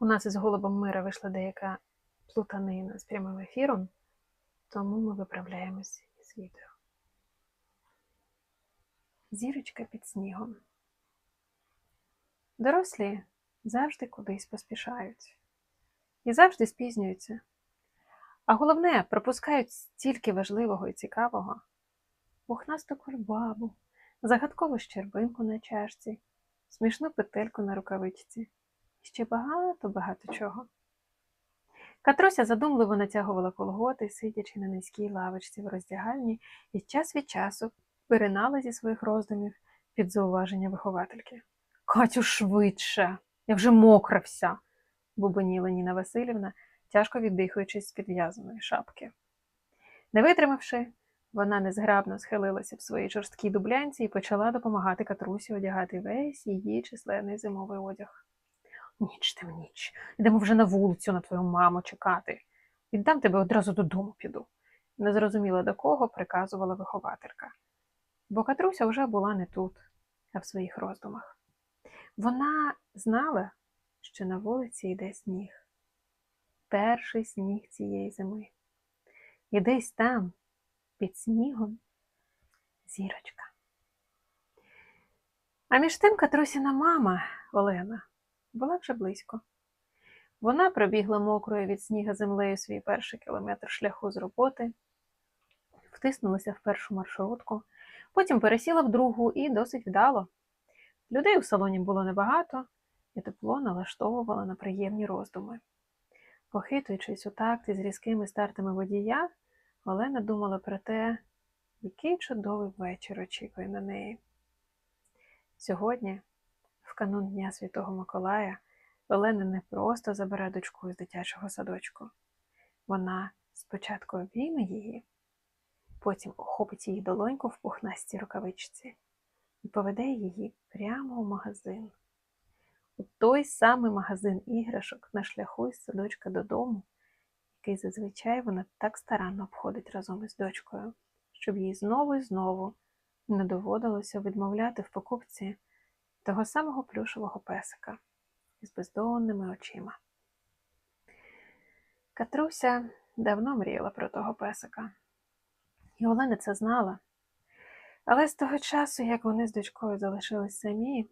У нас із голубом мира вийшла деяка плутанина з прямим ефіром, тому ми виправляємось із відео. Зірочка під снігом. Дорослі завжди кудись поспішають і завжди спізнюються. А головне, пропускають стільки важливого і цікавого: пухнасту кульбабу, загадкову щербинку на чашці, смішну петельку на рукавичці ще багато-багато чого. Катруся задумливо натягувала колготи, сидячи на низькій лавочці в роздягальні, і час від часу перинала зі своїх роздумів під зауваження виховательки. Катю, швидше, я вже мокра вся, бубоніла Ніна Васильівна, тяжко віддихуючись з підв'язаної шапки. Не витримавши, вона незграбно схилилася в своїй жорсткій дублянці і почала допомагати Катрусі одягати весь її численний зимовий одяг. Ніч там ніч, йдемо вже на вулицю на твою маму чекати. Віддам тебе одразу додому піду. Не зрозуміла до кого приказувала вихователька. Бо Катруся вже була не тут, а в своїх роздумах. Вона знала, що на вулиці йде сніг. Перший сніг цієї зими. І десь там, під снігом, зірочка. А між тим Катрусіна мама Олена була вже близько. Вона пробігла мокрою від сніга землею свій перший кілометр шляху з роботи, втиснулася в першу маршрутку, потім пересіла в другу і досить вдало. Людей у салоні було небагато, і тепло налаштовувало на приємні роздуми. Похитуючись у такт із різкими стартами водія, Олена думала про те, який чудовий вечір очікує на неї. Сьогодні, канун Дня Святого Миколая, Олена не просто забере дочку з дитячого садочку. Вона спочатку обійме її, потім охопить її долоньку в пухнастій рукавичці і поведе її прямо у магазин. У той самий магазин іграшок на шляху із садочка додому, який зазвичай вона так старанно обходить разом із дочкою, щоб їй знову і знову не доводилося відмовляти в покупці того самого плюшевого песика із бездонними очима. Катруся давно мріяла про того песика, і Олена це знала. Але з того часу, як вони з дочкою залишились самі,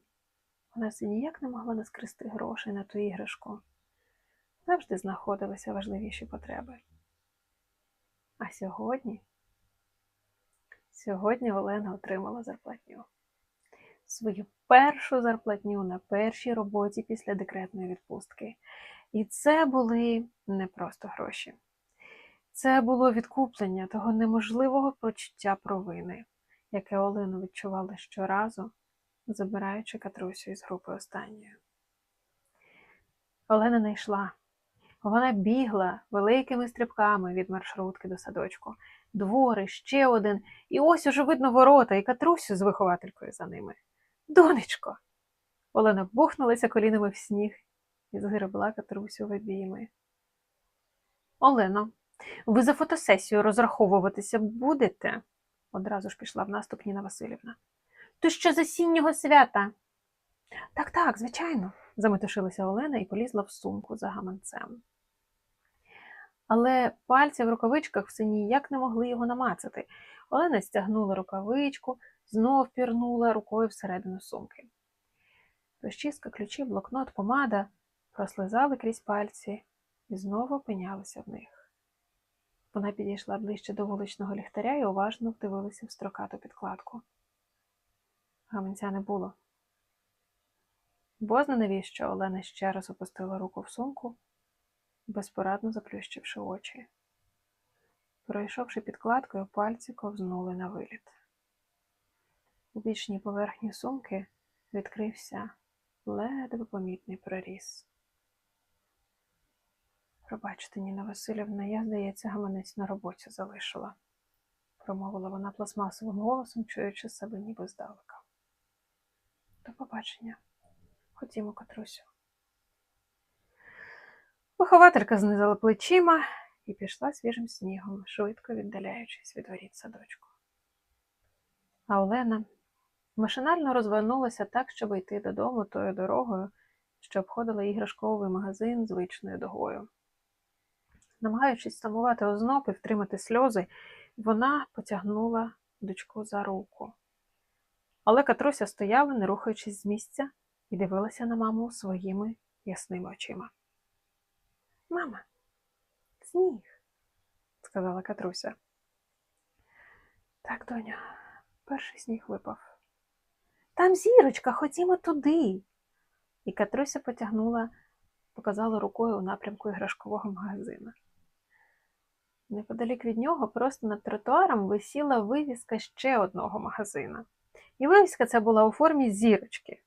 вона все ніяк не могла наскрести грошей на ту іграшку. Завжди знаходилися важливіші потреби. А сьогодні, сьогодні Олена отримала зарплатню. Свою першу зарплатню на першій роботі після декретної відпустки. І це були не просто гроші. Це було відкуплення того неможливого почуття провини, яке Олена відчувала щоразу, забираючи Катрусю із групи останньої. Олена не йшла. Вона бігла великими стрибками від маршрутки до садочку. Двори, ще один, і ось уже видно ворота, і Катрусю з вихователькою за ними. Донечко. Олена бухнулася колінами в сніг і згребла Катрусю в обійми. Олено, ви за фотосесію розраховуватися будете? одразу ж пішла в наступ Ніна Васильівна. То що з осіннього свята? Так, так, звичайно, заметушилася Олена і полізла в сумку за гаманцем. Але пальці в рукавичках все ніяк не могли його намацати. Олена стягнула рукавичку, знов пірнула рукою всередину сумки. Розчистка, ключі, блокнот, помада прослизали крізь пальці і знову опинялися в них. Вона підійшла ближче до вуличного ліхтаря і уважно вдивилася в строкату підкладку. Гаманця не було. Бозна навіщо Олена ще раз опустила руку в сумку, безпорадно заплющивши очі. Пройшовши підкладкою, пальці ковзнули на виліт. У бічній поверхні сумки відкрився ледве помітний проріз. Пробачте, Ніна Васильівна, я, здається, гаманець на роботі залишила, промовила вона пластмасовим голосом, чуючи себе ніби здалека. До побачення. Ходімо, Катрусю. Вихователька знизила плечима і пішла свіжим снігом, швидко віддаляючись від воріт садочку. А Олена машинально розвернулася так, щоб йти додому тою дорогою, що обходила іграшковий магазин звичною догою. Намагаючись стамувати озноб і втримати сльози, вона потягнула дочку за руку. Але Катруся стояла, не рухаючись з місця, і дивилася на маму своїми ясними очима. Мама, сніг, сказала Катруся. Так, доня, перший сніг випав. Там зірочка, ходімо туди. І Катруся потягнула, показала рукою у напрямку іграшкового магазину. Неподалік від нього, просто над тротуаром, висіла вивіска ще одного магазина. І вивіска ця була у формі зірочки.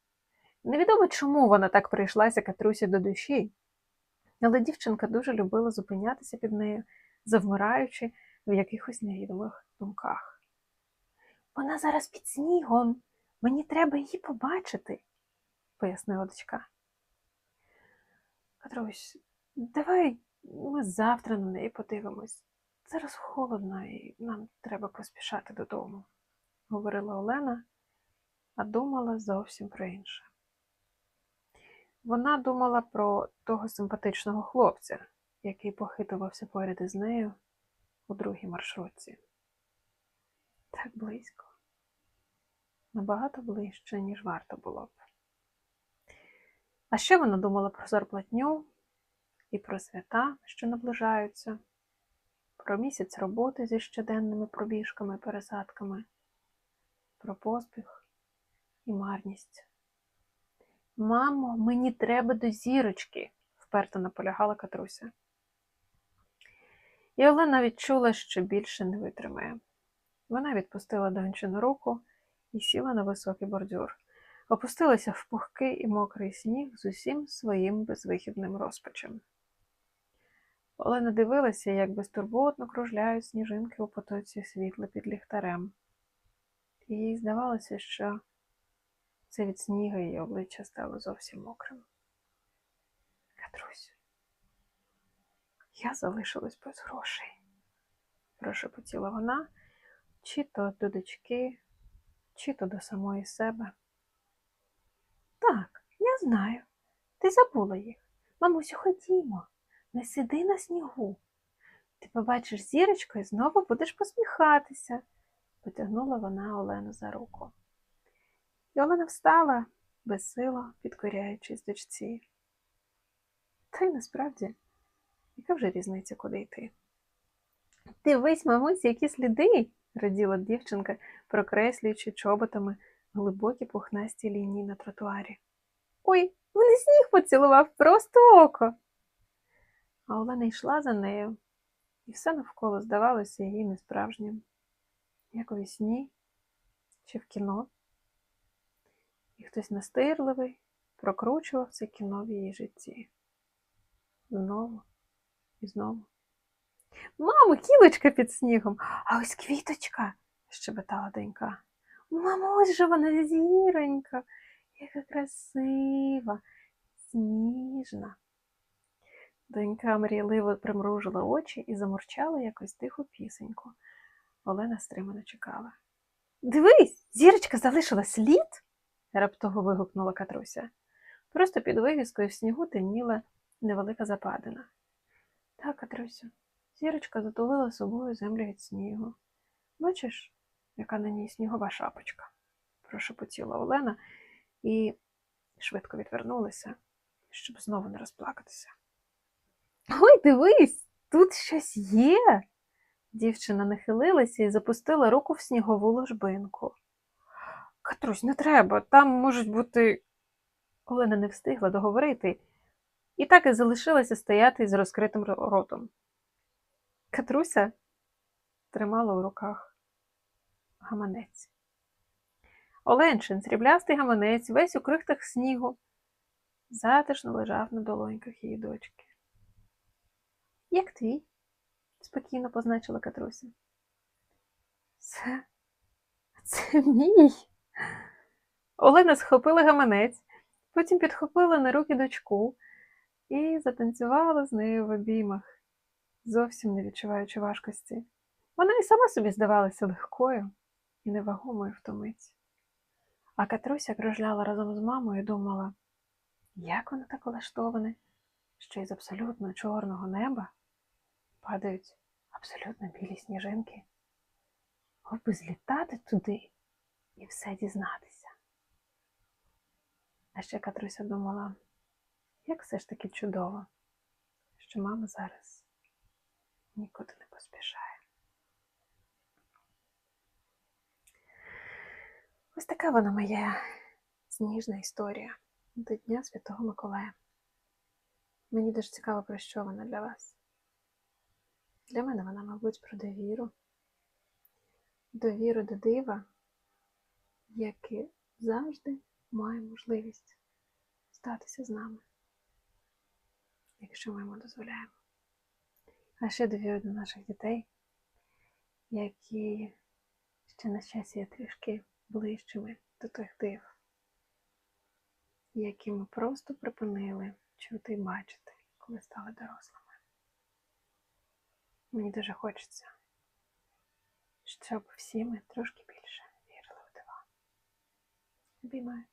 Невідомо, чому вона так прийшлася Катрусі до душі, але дівчинка дуже любила зупинятися під нею, завмираючи в якихось невідомих думках. Вона зараз під снігом, мені треба її побачити, пояснила дочка. Катрусь, давай ми завтра на неї подивимось. Зараз холодно і нам треба поспішати додому, говорила Олена, а думала зовсім про інше. Вона думала про того симпатичного хлопця, який похитувався поряд із нею у другій маршрутці. Так близько, набагато ближче, ніж варто було б. А ще вона думала про зарплатню і про свята, що наближаються, про місяць роботи зі щоденними пробіжками і пересадками, про поспіх і марність. Мамо, мені треба до зірочки, вперто наполягала Катруся. І Олена відчула, що більше не витримає. Вона відпустила дончину руку і сіла на високий бордюр, опустилася в пухкий і мокрий сніг з усім своїм безвихідним розпачем. Олена дивилася, як безтурботно кружляють сніжинки у потоці світла під ліхтарем. І їй здавалося, що це від сніга її обличчя стало зовсім мокрим. Катрусь, я залишилась без грошей, прошепотіла вона, чи то до дочки, чи то до самої себе. Так, я знаю. Ти забула їх. Мамусю, ходімо, не сиди на снігу. Ти побачиш зірочку і знову будеш посміхатися, потягнула вона Олену за руку. І Олена встала, безсило підкоряючись дочці. Та й насправді, яка вже різниця, куди йти? Дивись, мамусь, які сліди, раділа дівчинка, прокреслюючи чоботами глибокі пухнасті лінії на тротуарі. Ой, мене сніг поцілував просто око. А Олена йшла за нею, і все навколо здавалося їй несправжнім, як у вісні чи в кіно і хтось настирливий прокручував це кіно в її житті. Знову і знову. Мамо, кілочка під снігом, а ось квіточка, щебетала донька. Мамо, ось же вона зіронька, яка красива, сніжна. Донька мрійливо примружила очі і замурчала якось тиху пісеньку. Олена стримано чекала. Дивись, зірочка залишила слід раптово вигукнула Катруся. Просто під вивіскою в снігу темніла невелика западина. Так, Катрусю, зірочка затулила собою землю від снігу. Бачиш, яка на ній снігова шапочка, прошепотіла Олена і швидко відвернулася, щоб знову не розплакатися. Ой, дивись, тут щось є. Дівчина нахилилася і запустила руку в снігову ложбинку. Катрусь, не треба, там можуть бути. Олена не встигла договорити і так і залишилася стояти з розкритим ротом. Катруся тримала у руках гаманець. Оленчин, сріблястий гаманець, весь у крихтах снігу, затишно лежав на долоньках її дочки. Як твій? спокійно позначила Катруся. Це, це мій. Олена схопила гаманець, потім підхопила на руки дочку і затанцювала з нею в обіймах, зовсім не відчуваючи важкості. Вона і сама собі здавалася легкою і невагомою в ту мить. А Катруся кружляла разом з мамою і думала, як воно так влаштоване, що із абсолютно чорного неба падають абсолютно білі сніжинки. От би злітати туди і все дізнатися. А ще Катруся думала, як все ж таки чудово, що мама зараз нікуди не поспішає. Ось така вона моя сніжна історія до Дня Святого Миколая. Мені дуже цікаво, про що вона для вас. Для мене вона, мабуть, про довіру. Довіру до дива, яке завжди має можливість статися з нами, якщо ми йому дозволяємо. А ще довіру до наших дітей, які ще на щастя є трішки ближчими до тих див, які ми просто припинили чути і бачити, коли стали дорослими. Мені дуже хочеться, щоб всі ми трошки більше вірили в дива. Обіймаю.